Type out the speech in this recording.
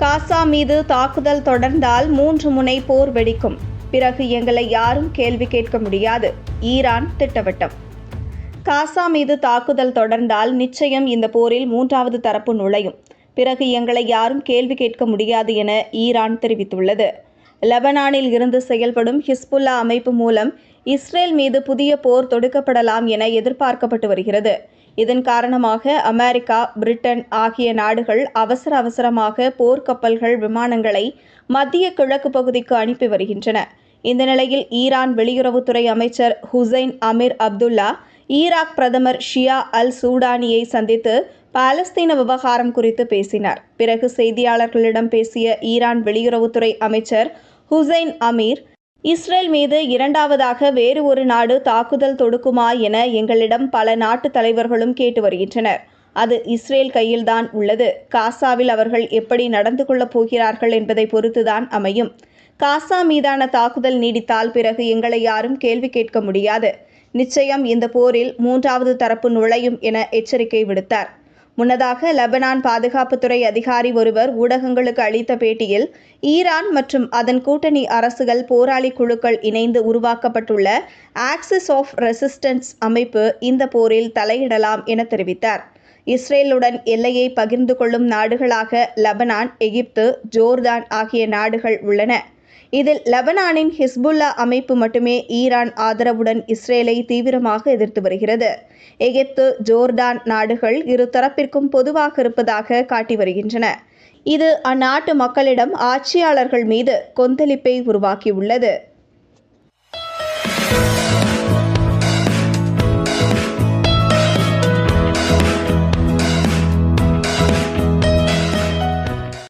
காசா மீது தாக்குதல் தொடர்ந்தால் மூன்று முனை போர் வெடிக்கும். பிறகு எங்களை யாரும் கேள்வி கேட்க முடியாது. ஈரான் திட்டவட்டம். காசா மீது தாக்குதல் தொடர்ந்தால் நிச்சயம் இந்த போரில் மூன்றாவது தரப்பு நுழையும். பிறகு எங்களை யாரும் கேள்வி கேட்க முடியாது என ஈரான் தெரிவித்துள்ளது. லெபனானில் இருந்து செயல்படும் ஹிஸ்புல்லா அமைப்பு மூலம் இஸ்ரேல் மீது புதிய போர் தொடுக்கப்படலாம் என எதிர்பார்க்கப்பட்டு வருகிறது. இதன் காரணமாக அமெரிக்கா பிரிட்டன் ஆகிய நாடுகள் அவசர அவசரமாக போர்க்கப்பல்கள் விமானங்களை மத்திய கிழக்கு பகுதிக்கு அனுப்பி வருகின்றன. இந்த நிலையில் ஈரான் வெளியுறவுத்துறை அமைச்சர் ஹுசைன் அமீர் அப்துல்லா ஈராக் பிரதமர் ஷியா அல் சூடானியை சந்தித்து பாலஸ்தீன விவகாரம் குறித்து பேசினார். பிறகு செய்தியாளர்களிடம் பேசிய ஈரான் வெளியுறவுத்துறை அமைச்சர் ஹுசைன் அமீர் இஸ்ரேல் மீது இரண்டாவதாக வேறு ஒரு நாடு தாக்குதல் தொடுக்குமா என எங்களிடம் பல நாட்டு தலைவர்களும் கேட்டு வருகின்றனர். அது இஸ்ரேல் கையில்தான் உள்ளது. காசாவில் அவர்கள் எப்படி நடந்து கொள்ளப் போகிறார்கள் என்பதை பொறுத்துதான் அமையும். காசா மீதான தாக்குதல் நீடித்தால் பிறகு எங்களை யாரும் கேள்வி கேட்க முடியாது. நிச்சயம் இந்த போரில் மூன்றாவது தரப்பு நுழையும் என எச்சரிக்கை விடுத்தார். முன்னதாக லெபனான் பாதுகாப்புத்துறை அதிகாரி ஒருவர் ஊடகங்களுக்கு அளித்த பேட்டியில் ஈரான் மற்றும் அதன் கூட்டணி அரசுகள் போராளி குழுக்கள் இணைந்து உருவாக்கப்பட்டுள்ள ஆக்சிஸ் ஆஃப் ரெசிஸ்டன்ஸ் அமைப்பு இந்த போரில் தலையிடலாம் என தெரிவித்தார். இஸ்ரேலுடன் எல்லையை பகிர்ந்து கொள்ளும் நாடுகளாக லெபனான் எகிப்து ஜோர்தான் ஆகிய நாடுகள் உள்ளன. இதில் லெபனானின் ஹிஸ்புல்லா அமைப்பு மட்டுமே ஈரான் ஆதரவுடன் இஸ்ரேலை தீவிரமாக எதிர்த்து வருகிறது. எகிப்து ஜோர்டான் நாடுகள் இரு தரப்பிற்கும் பொதுவாக இருப்பதாக காட்டி வருகின்றன. இது அந்நாட்டு மக்களிடம் ஆட்சியாளர்கள் மீது கொந்தளிப்பை உருவாக்கியுள்ளது.